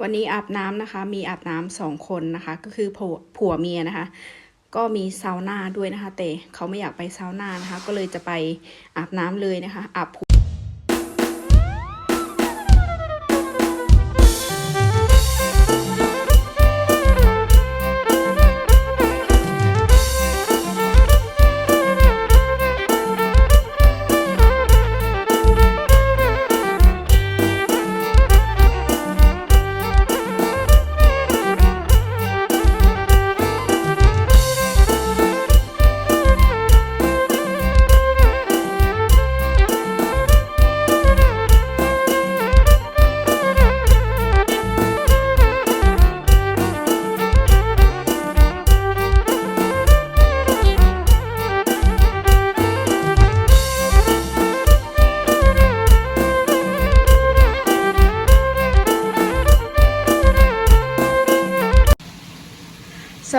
วันนี้อาบน้ำนะคะ มีอาบน้ำสองคนนะคะ ก็คือผัวผัวเมียนะคะ ก็มีซาวน่าด้วยนะคะ แต่เขาไม่อยากไปซาวน่านะคะ ก็เลยจะไปอาบน้ำเลยนะคะอาบ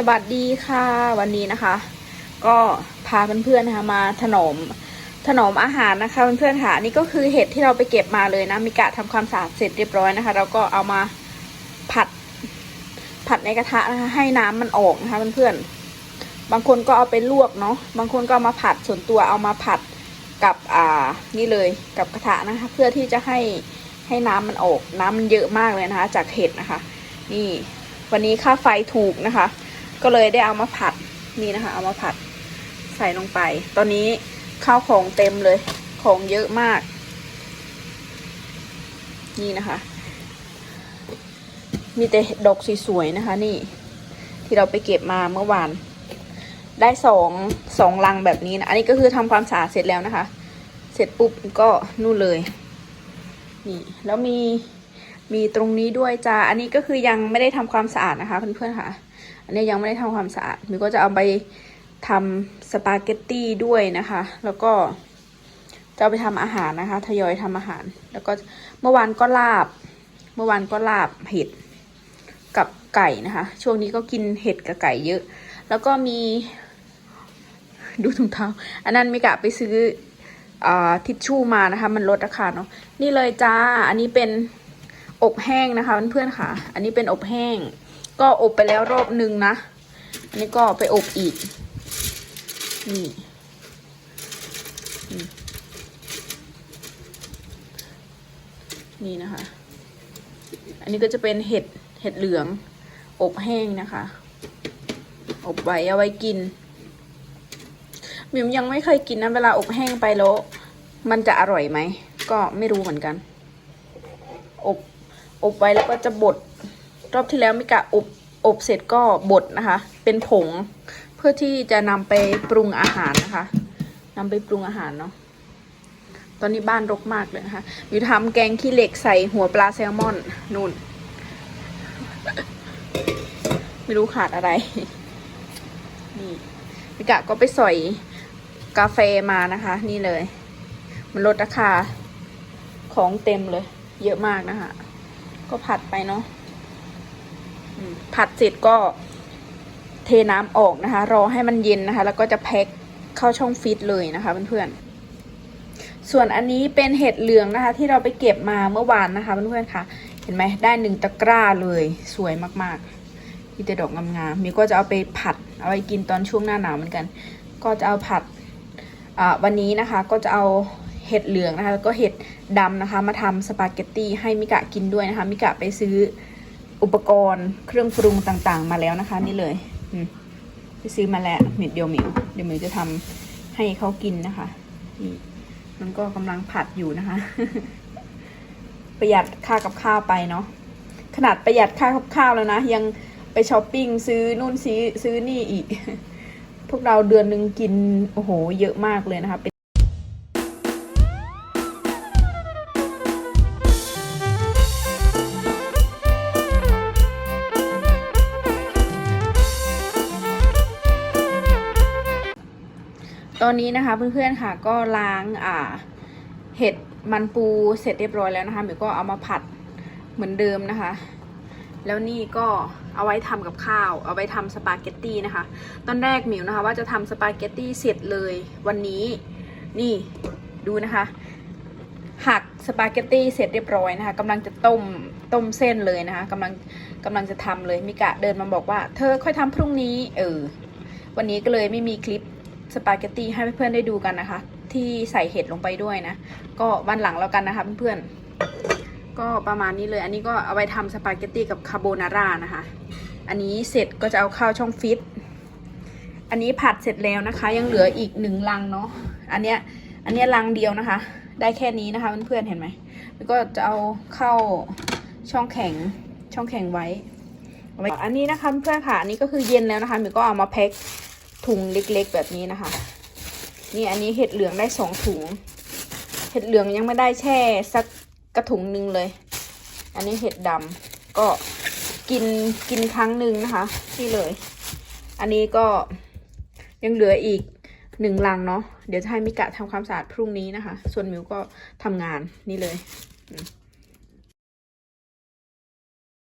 วสวัสดีค่ะวันนี้นะคะ ก็พาเพื่อนๆนะคะมาถนอมถนอมอาหารนะคะเพื่อนๆค่ะอันนี่ก็คือเห็ดที่เราไปเก็บมาเลยนะมีกะทำความสะอาดเสร็จเรียบร้อยนะคะ เราก็เอามาผัดผัดในกระทะนะคะให้น้ำมันออกนะคะเพื่อนๆบางคนก็เอาไปลวกเนาะบางคนก็เอามาผัดส่วนตัวเอามาผัดกับอ่านี่เลยกับกระทะนะคะ เพื่อที่จะให้ให้น้ำมันออกน้ำมันเยอะมากเลยนะคะ จากเห็ดนะคะ นี่วันนี้ค่าไฟถูกนะคะ ก็เลยได้เอามาผัดนี่นะคะ เอามาผัดใส่ลงไป ตอนนี้ข้าวของเต็มเลย ของเยอะมาก นี่นะคะ มีแต่ดอกสวยๆนะคะ นี่ ที่เราไปเก็บมาเมื่อวาน ได้สองสองลังแบบนี้นะ อันนี้ก็คือทำความสะอาดเสร็จแล้วนะคะ เสร็จปุ๊บก็นู่นเลย นี่ แล้วมีมีตรงนี้ด้วยจ้า อันนี้ก็คือยังไม่ได้ทำความสะอาดนะคะเพื่อนๆค่ะ อันนี้ยังไม่ได้ทำความสะอาดมิวก็จะเอาไปทำสปาเกตตี้ด้วยนะคะ แล้วก็จะเอาไปทำอาหารนะคะ ทยอยทำอาหาร แล้วก็เมื่อวานก็ลาบ เมื่อวานก็ลาบเห็ดกับไก่นะคะ ช่วงนี้ก็กินเห็ดกับไก่เยอะ แล้วก็มีดูถุงเท้า อันนั้นมิกะไปซื้ออทิชชู่มานะคะ มันลดราคาเนาะ นี่เลยจ้า อันนี้เป็นอบแห้งนะคะเพื่อนๆค่ะ อันนี้เป็นอบแห้ง ก็อบไปแล้วรอบหนึ่งนะ อันนี้ก็ไปอบอีก นี่นี่นะคะ อันนี้ก็จะเป็นเห็ด เห็ดเหลือง อบแห้งนะคะ อบไว้เอาไว้กิน มิมยังไม่เคยกินนะ เวลาอบแห้งไปแล้ว มันจะอร่อยไหม ก็ไม่รู้เหมือนกัน อบ อบไว้แล้วก็จะบด รอบที่แล้วมิกะอบอบเสร็จก็บดนะคะ เป็นผงเพื่อที่จะนำไปปรุงอาหารนะคะนำไปปรุงอาหารเนาะตอนนี้บ้านรกมากเลยนะคะอยู่ทำแกงขี้เหล็กใส่หัวปลาแซลมอนนู่น ไม่รู้ขาดอะไร นี่มิกะก็ไปสอยกาแฟมานะคะ นี่เลย มันลดราคาของเต็มเลย เยอะมากนะคะ ก็ผัดไปเนาะ ผัดเสร็จก็เทน้ำออกนะคะ รอให้มันเย็นนะคะ แล้วก็จะแพ็คเข้าช่องฟิตเลยนะคะเพื่อนๆส่วนอันนี้เป็นเห็ดเหลืองนะคะ ที่เราไปเก็บมาเมื่อวานนะคะเพื่อนๆค่ะ เห็นไหมได้หนึ่งตะกร้าเลยสวยมากๆมีแต่ดอกงามๆมิก็จะเอาไปผัด เอาไว้กินตอนช่วงหน้าหนาวเหมือนกัน ก็จะเอาผัดวันนี้นะคะก็จะเอาเห็ดเหลืองนะคะแล้วก็เห็ดดำนะคะ มาทำสปาเกตตี้ให้มิกะกินด้วยนะคะ มิกะไปซื้อ อุปกรณ์เครื่องปรุงต่างๆ มาแล้วนะคะ นี่เลยไปซื้อมาแล้วเม็ดเดียวหมิวเดี๋ยวหมิวจะทำให้เขากินนะคะนี่มันก็กำลังผัดอยู่นะคะ ประหยัดค่ากับข้าวไปเนาะขนาดประหยัดค่ากับข้าวแล้วนะ ยังไปช้อปปิ้งซื้อนู่นซื้อซื้อนี่อีก พวกเราเดือนหนึ่งกินโอ้โห เยอะมากเลยนะคะ ตอนนี้นะคะเพื่อนๆค่ะก็ล้างอ่าเห็ดมันปูเสร็จเรียบร้อยแล้วนะคะหมิวก็เอามาผัดเหมือนเดิมนะคะ แล้วนี่ก็เอาไว้ทำกับข้าว เอาไว้ทำสปาเกตตี้นะคะ ตอนแรกหมิวนะคะ ว่าจะทำสปาเกตตี้เสร็จเลยวันนี้นี่ดูนะคะหักสปาเกตตี้เสร็จเรียบร้อยนะคะกำลังจะต้มต้มเส้นเลยนะคะกำลังกำลังจะทำเลยมิกะเดินมาบอกว่า เธอค่อยทำพรุ่งนี้ เออ วันนี้ก็เลยไม่มีคลิป สปาเกตตี้ให้เพื่อนๆได้ดูกันนะคะ ที่ใส่เห็ดลงไปด้วยนะ ก็วันหลังแล้วกันนะคะเพื่อนๆก็ประมาณนี้เลย อันนี้ก็เอาไปทำสปาเกตตี้กับคาโบนาร่านะคะ อันนี้เสร็จก็จะเอาเข้าช่องฟิตอันนี้ผัดเสร็จแล้วนะคะ ยังเหลืออีกหนึ่งลังเนาะอันเนี้ยอันเนี้ยลังเดียวนะคะ ได้แค่นี้นะคะเพื่อนๆเห็นไหมแล้วก็จะเอาเข้าช่องแข็งช่องแข็งไว้อันนี้นะคะเพื่อนค่ะ อันนี้ก็คือเย็นแล้วนะคะมิวก็เอามาแพ็ค ถุงเล็กๆแบบนี้นะคะ นี่อันนี้เห็ดเหลืองได้สองถุง เห็ดเหลืองยังไม่ได้แช่สักกระถุงหนึ่งเลย อันนี้เห็ดดำก็กินกินครั้งหนึ่งนะคะนี่เลย อันนี้ก็ยังเหลืออีกหนึ่งลังเนาะเดี๋ยวจะให้มิกะทำความสะอาดพรุ่งนี้นะคะ ส่วนมิวก็ทำงานนี่เลย